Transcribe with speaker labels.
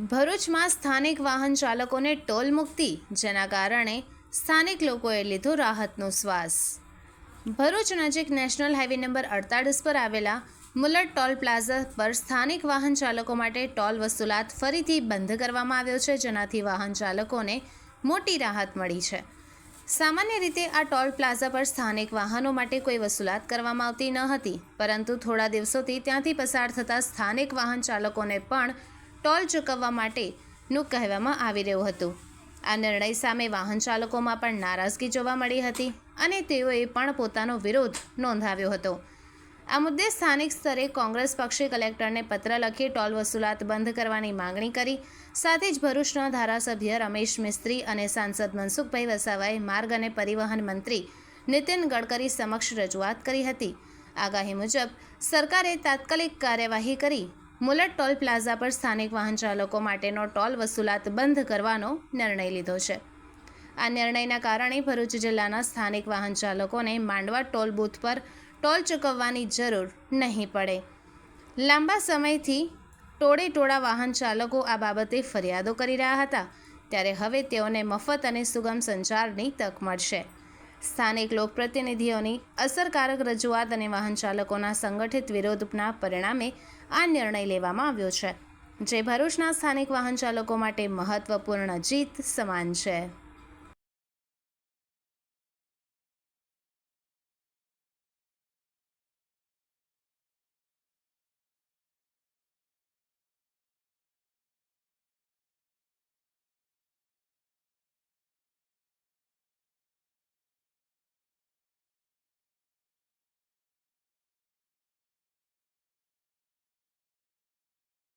Speaker 1: ભરૂચમાં સ્થાનિક વાહન ચાલકોને ટોલ મુક્તિ, જેના કારણે સ્થાનિક લોકોએ લીધો રાહતનો શ્વાસ. ભરૂચ નજીક નેશનલ હાઈવે નંબર અડતાળીસ પર આવેલા મુલટ ટોલ પ્લાઝા પર સ્થાનિક વાહન ચાલકો માટે ટોલ વસૂલાત ફરીથી બંધ કરવામાં આવ્યો છે, જેનાથી વાહન ચાલકોને મોટી રાહત મળી છે. સામાન્ય રીતે આ ટોલ પ્લાઝા પર સ્થાનિક વાહનો માટે કોઈ વસૂલાત કરવામાં આવતી ન હતી, પરંતુ થોડા દિવસોથી ત્યાંથી પસાર થતા સ્થાનિક વાહન ચાલકોને પણ ટોલ ચૂકવવા માટેનું કહેવામાં આવી રહ્યું હતું. આ નિર્ણય સામે વાહન ચાલકોમાં પણ નારાજગી જોવા મળી હતી અને તેઓએ પણ પોતાનો વિરોધ નોંધાવ્યો હતો. આ મુદ્દે સ્થાનિક સ્તરે કોંગ્રેસ પક્ષે કલેક્ટરને પત્ર લખી ટોલ વસૂલાત બંધ કરવાની માંગણી કરી. સાથે જ ભરૂચના ધારાસભ્ય રમેશ મિસ્ત્રી અને સાંસદ મનસુખભાઈ વસાવાએ માર્ગ અને પરિવહન મંત્રી નીતિન ગડકરી સમક્ષ રજૂઆત કરી હતી. આગાહી મુજબ સરકારે તાત્કાલિક કાર્યવાહી કરી મુલટ ટોલ પ્લાઝા પર સ્થાનિક વાહન ચાલકો માટેનો ટોલ વસૂલાત બંધ કરવાનો નિર્ણય લીધો છે. આ નિર્ણયના કારણે ભરૂચ જિલ્લાના સ્થાનિક વાહન ચાલકોને માંડવા ટોલ બૂથ પર ટોલ ચૂકવવાની જરૂર નહીં પડે. લાંબા સમયથી ટોળે ટોળા વાહન ચાલકો આ બાબતે ફરિયાદો કરી રહ્યા હતા. ત્યારે હવે તેઓને મફત અને સુગમ સંચારની તક મળશે. સ્થાનિક લોકપ્રતિનિધિઓની અસરકારક રજૂઆત અને વાહન ચાલકોના સંગઠિત વિરોધના પરિણામે આ નિર્ણય લેવામાં આવ્યો છે. જે ભરૂચના સ્થાનિક વાહન ચાલકો માટે મહત્વપૂર્ણ જીત સમાન છે.